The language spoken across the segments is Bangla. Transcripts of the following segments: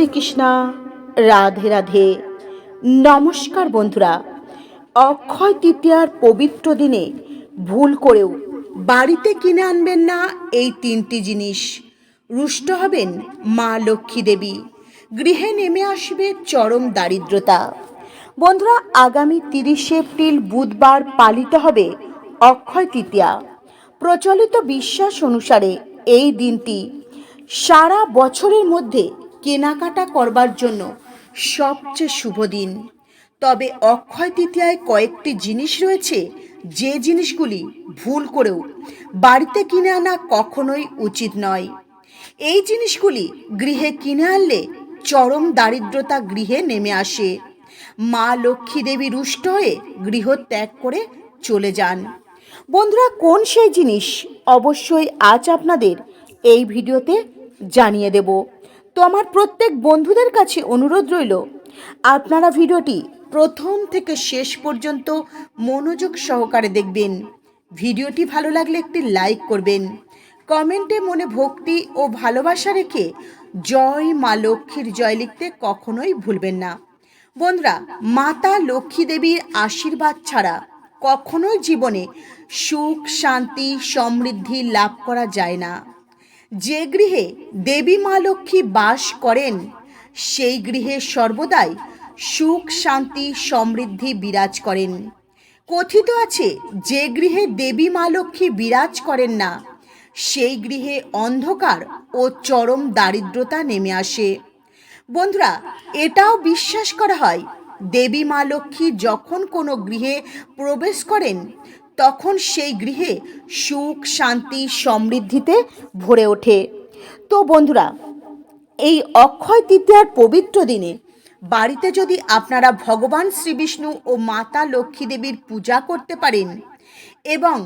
শ্রীকৃষ্ণা, রাধে রাধে। নমস্কার বন্ধুরা, অক্ষয় তৃতীয়ার পবিত্র দিনে ভুল করেও বাড়িতে কিনে আনবেন না এই তিনটি জিনিস। রুষ্ট হবেন মা লক্ষ্মী দেবী, গৃহে নেমে আসবে চরম দারিদ্রতা। বন্ধুরা, আগামী তিরিশে এপ্রিল বুধবার পালিত হবে অক্ষয় তৃতীয়া। প্রচলিত বিশ্বাস অনুসারে এই দিনটি সারা বছরের মধ্যে কেনাকাটা করবার জন্য সবচেয়ে শুভ দিন। তবে অক্ষয় তৃতীয়ায় কয়েকটি জিনিস রয়েছে, যে জিনিসগুলি ভুল করেও বাড়িতে কিনে আনা কখনোই উচিত নয়। এই জিনিসগুলি গৃহে কিনে আনলে চরম দারিদ্রতা গৃহে নেমে আসে। মা লক্ষ্মী দেবী রুষ্ট হয়ে গৃহ ত্যাগ করে চলে যান। বন্ধুরা, কোন সেই জিনিস? অবশ্যই আজ আপনাদের এই ভিডিওতে জানিয়ে দেব। তো আমার প্রত্যেক বন্ধুদের কাছে অনুরোধ রইল, আপনারা ভিডিওটি প্রথম থেকে শেষ পর্যন্ত মনোযোগ সহকারে দেখবেন। ভিডিওটি ভালো লাগলে একটি লাইক করবেন। কমেন্টে মনে ভক্তি ও ভালোবাসা রেখে জয় মা লক্ষ্মীর জয় লিখতে কখনোই ভুলবেন না। বন্ধুরা, মাতা লক্ষ্মী দেবীর আশীর্বাদ ছাড়া কখনোই জীবনে সুখ, শান্তি, সমৃদ্ধি লাভ করা যায় না। যে গৃহে দেবী মা লক্ষ্মী বাস করেন, সেই গৃহে সর্বদাই সুখ, শান্তি, সমৃদ্ধি বিরাজ করেন। কথিত আছে, যে গৃহে দেবী মা লক্ষ্মী বিরাজ করেন না, সেই গৃহে অন্ধকার ও চরম দারিদ্রতা নেমে আসে। বন্ধুরা, এটাও বিশ্বাস করা হয়, দেবী মা লক্ষ্মী যখন কোনো গৃহে প্রবেশ করেন তখন সেই গৃহে সুখ, শান্তি, সমৃদ্ধিতে ভরে ওঠে। তো বন্ধুরা, এই অক্ষয় তৃতীয়ার পবিত্র দিনে বাড়িতে যদি আপনারা ভগবান শ্রীবিষ্ণু ও মাতা লক্ষ্মী দেবীর পূজা করতে পারেন এবং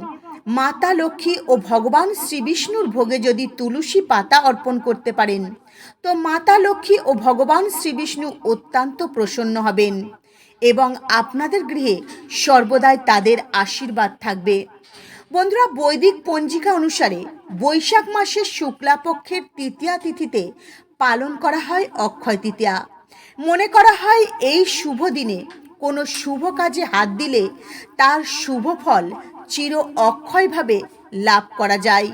মাতা লক্ষ্মী ও ভগবান শ্রীবিষ্ণুর ভোগে যদি তুলসী পাতা অর্পণ করতে পারেন, তো মাতা লক্ষ্মী ও ভগবান শ্রীবিষ্ণু অত্যন্ত প্রসন্ন হবেন। এবং আপনাদের গৃহে সর্বদাই তাদের আশীর্বাদ থাকবে। বন্ধুরা, বৈদিক পঞ্জিকা অনুসারে বৈশাখ মাসের শুক্লাপক্ষের তৃতীয়া তিথিতে পালন করা হয় অক্ষয় তৃতীয়া। মনে করা হয় এই শুভ দিনে কোনো শুভ কাজে হাত দিলে তার শুভ ফল চির অক্ষয়ভাবে লাভ করা যায়।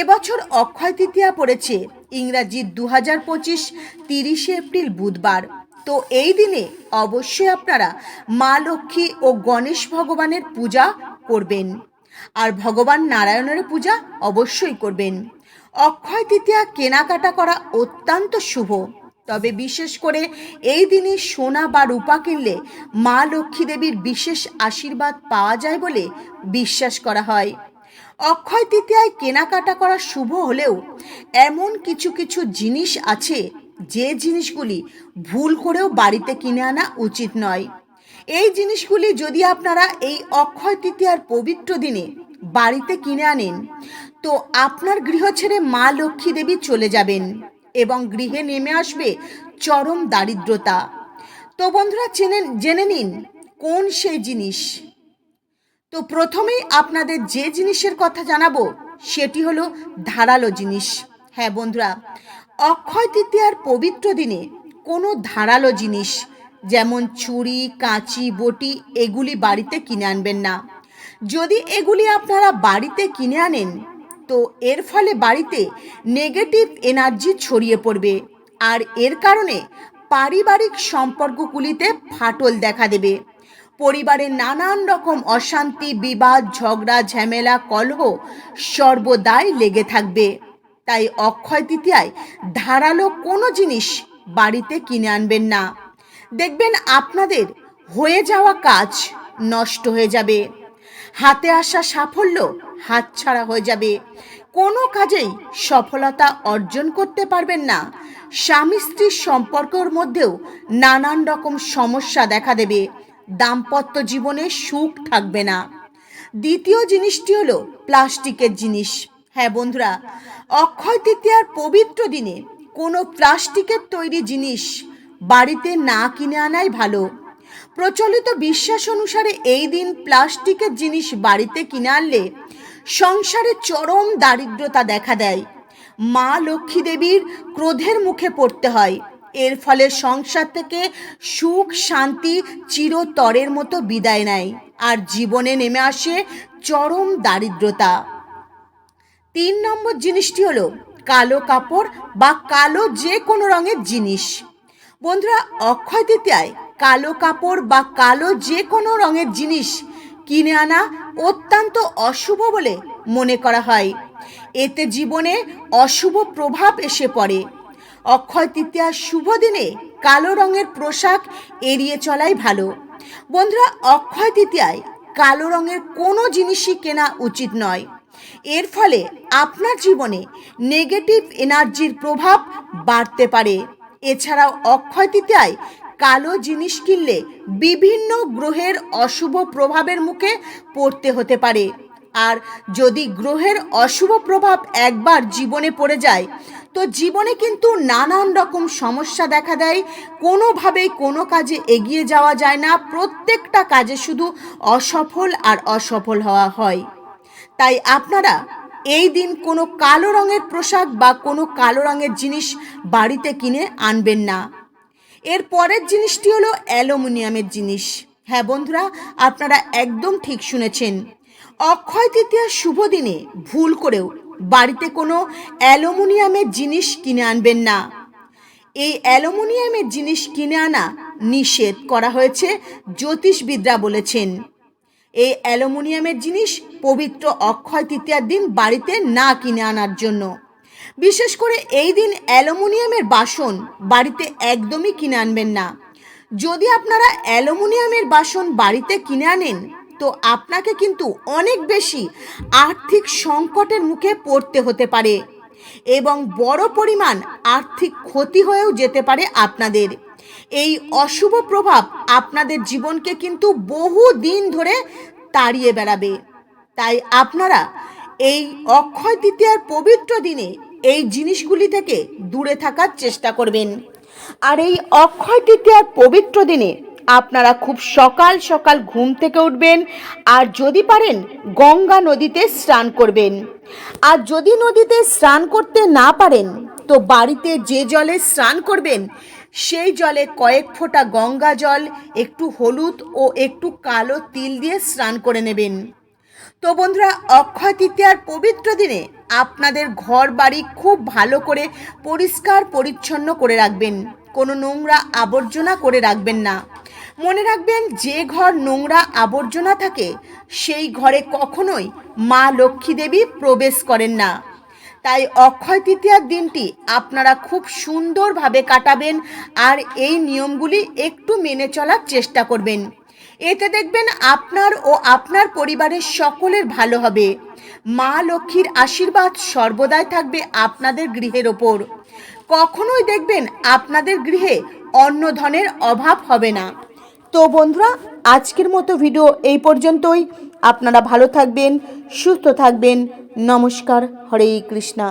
এবছর অক্ষয় তৃতীয়া পড়েছে ইংরাজি দু হাজার পঁচিশ তিরিশে এপ্রিল বুধবার। তো এই দিনে অবশ্যই আপনারা মা লক্ষ্মী ও গণেশ ভগবানের পূজা করবেন। আর ভগবান নারায়ণের পূজা অবশ্যই করবেন। অক্ষয় তৃতীয়া কেনাকাটা করা অত্যন্ত শুভ। তবে বিশেষ করে এই দিনে সোনা বা রূপা কিনলে মা লক্ষ্মী দেবীর বিশেষ আশীর্বাদ পাওয়া যায় বলে বিশ্বাস করা হয়। অক্ষয় তৃতীয়ায় কেনাকাটা করা শুভ হলেও এমন কিছু কিছু জিনিস আছে যে জিনিসগুলি ভুল করেও বাড়িতে কিনে আনা উচিত নয়। এই জিনিসগুলি যদি আপনারা এই অক্ষয় তৃতীয়ার পবিত্র দিনে বাড়িতে কিনে আনেন, তো আপনার গৃহ ছেড়ে মা লক্ষ্মী দেবী চলে যাবেন এবং গৃহে নেমে আসবে চরম দারিদ্রতা। তো বন্ধুরা, চেনে, জেনে নিন কোন সেই জিনিস। তো প্রথমেই আপনাদের যে জিনিসের কথা জানাব, সেটি হলো ধারালো জিনিস। হ্যাঁ বন্ধুরা অক্ষয় তৃতীয়ার পবিত্র দিনে কোনো ধারালো জিনিস, যেমন ছুরি, কাঁচি, বটি, এগুলি বাড়িতে কিনে আনবেন না। যদি এগুলি আপনারা বাড়িতে কিনে আনেন, তো এর ফলে বাড়িতে নেগেটিভ এনার্জি ছড়িয়ে পড়বে। আর এর কারণে পারিবারিক সম্পর্কগুলিতে ফাটল দেখা দেবে। পরিবারে নানান রকম অশান্তি, বিবাদ, ঝগড়া, ঝামেলা, কলহ সর্বদাই লেগে থাকবে। তাই অক্ষয় তৃতীয়ায় ধারালো কোনো জিনিস বাড়িতে কিনে আনবেন না। দেখবেন আপনাদের হয়ে যাওয়া কাজ নষ্ট হয়ে যাবে। হাতে আসা সাফল্য হাতছাড়া হয়ে যাবে। কোনো কাজেই সফলতা অর্জন করতে পারবেন না। স্বামী স্ত্রীর সম্পর্কের মধ্যেও নানান রকম সমস্যা দেখা দেবে। দাম্পত্য জীবনে সুখ থাকবে না। দ্বিতীয় জিনিসটি হলো প্লাস্টিকের জিনিস। হ্যাঁ বন্ধুরা, অক্ষয় তৃতীয়ার পবিত্র দিনে কোনো প্লাস্টিকের তৈরি জিনিস বাড়িতে না কিনে আনাই ভালো। প্রচলিত বিশ্বাস অনুসারে এই দিন প্লাস্টিকের জিনিস বাড়িতে কিনে আনলে সংসারে চরম দারিদ্রতা দেখা দেয়। মা লক্ষ্মী দেবীর ক্রোধের মুখে পড়তে হয়। এর ফলে সংসার থেকে সুখ, শান্তি চিরতরের মতো বিদায় নেয়। আর জীবনে নেমে আসে চরম দারিদ্রতা। তিন নম্বর জিনিসটি হলো কালো কাপড় বা কালো যে কোনো রঙের জিনিস। বন্ধুরা, অক্ষয় তৃতীয়ায় কালো কাপড় বা কালো যে কোনো রঙের জিনিস কিনে আনা অত্যন্ত অশুভ বলে মনে করা হয়। এতে জীবনে অশুভ প্রভাব এসে পড়ে। অক্ষয় তৃতীয়ার শুভ দিনে কালো রঙের পোশাক এড়িয়ে চলাই ভালো। বন্ধুরা, অক্ষয় তৃতীয়ায় কালো রঙের কোনো জিনিসই কেনা উচিত নয়। এর ফলে আপনার জীবনে নেগেটিভ এনার্জির প্রভাব বাড়তে পারে। এছাড়াও অক্ষয় তৃতীয়ায় কালো জিনিস কিনলে বিভিন্ন গ্রহের অশুভ প্রভাবের মুখে পড়তে হতে পারে। আর যদি গ্রহের অশুভ প্রভাব একবার জীবনে পড়ে যায়, তো জীবনে কিন্তু নানান রকম সমস্যা দেখা দেয়। কোনোভাবেই কোনো কাজে এগিয়ে যাওয়া যায় না। প্রত্যেকটা কাজে শুধু অসফল আর অসফল হওয়া হয়। তাই আপনারা এই দিন কোনো কালো রঙের পোশাক বা কোনো কালো রঙের জিনিস বাড়িতে কিনে আনবেন না। এর পরের জিনিসটি হলো অ্যালুমিনিয়ামের জিনিস। হ্যাঁ বন্ধুরা, আপনারা একদম ঠিক শুনেছেন। অক্ষয় তৃতীয়ার শুভ দিনে ভুল করেও বাড়িতে কোনো অ্যালুমিনিয়ামের জিনিস কিনে আনবেন না। এই অ্যালুমিনিয়ামের জিনিস কিনে আনা নিষেধ করা হয়েছে, জ্যোতিষবিদরা বলেছেন। এই অ্যালুমিনিয়ামের জিনিস পবিত্র অক্ষয় তৃতীয়ার দিন বাড়িতে না কিনে আনার জন্য। বিশেষ করে এই দিন অ্যালুমিনিয়ামের বাসন বাড়িতে একদমই কিনে আনবেন না। যদি আপনারা অ্যালুমিনিয়ামের বাসন বাড়িতে কিনে আনেন, তো আপনাকে কিন্তু অনেক বেশি আর্থিক সংকটের মুখে পড়তে হতে পারে এবং বড় পরিমাণ আর্থিক ক্ষতি হয়েও যেতে পারে আপনাদের। এই অশুভ প্রভাব আপনাদের জীবনকে কিন্তু বহু দিন ধরে তাড়িয়ে বেড়াবে। তাই আপনারা এই অক্ষয় তৃতীয়ার পবিত্র দিনে এই জিনিসগুলি থেকে দূরে থাকার চেষ্টা করবেন। আর এই অক্ষয় তৃতীয়ার পবিত্র দিনে আপনারা খুব সকাল সকাল ঘুম থেকে উঠবেন, আর যদি পারেন গঙ্গা নদীতে স্নান করবেন। আর যদি নদীতে স্নান করতে না পারেন, তো বাড়িতে যে জলে স্নান করবেন সেই জলে কয়েক ফোঁটা গঙ্গা জল, একটু হলুদ ও একটু কালো তিল দিয়ে স্নান করে নেবেন। তো বন্ধুরা, অক্ষয় তৃতীয়ার পবিত্র দিনে আপনাদের ঘর বাড়ি খুব ভালো করে পরিষ্কার পরিচ্ছন্ন করে রাখবেন। কোনো নোংরা আবর্জনা করে রাখবেন না। মনে রাখবেন, যে ঘর নোংরা আবর্জনা থাকে, সেই ঘরে কখনোই মা লক্ষ্মী দেবী প্রবেশ করেন না। তাই অক্ষয় তৃতীয়ার দিনটি আপনারা খুব সুন্দরভাবে কাটাবেন আর এই নিয়মগুলি একটু মেনে চলার চেষ্টা করবেন। এতে দেখবেন আপনার ও আপনার পরিবারের সকলের ভালো হবে। মা লক্ষ্মীর আশীর্বাদ সর্বদাই থাকবে আপনাদের গৃহের ওপর। কখনোই দেখবেন আপনাদের গৃহে অন্য ধনের অভাব হবে না। তো বন্ধুরা, আজকের মতো ভিডিও এই পর্যন্তই। আপনারা ভালো থাকবেন, সুস্থ থাকবেন। নমস্কার হরে কৃষ্ণা।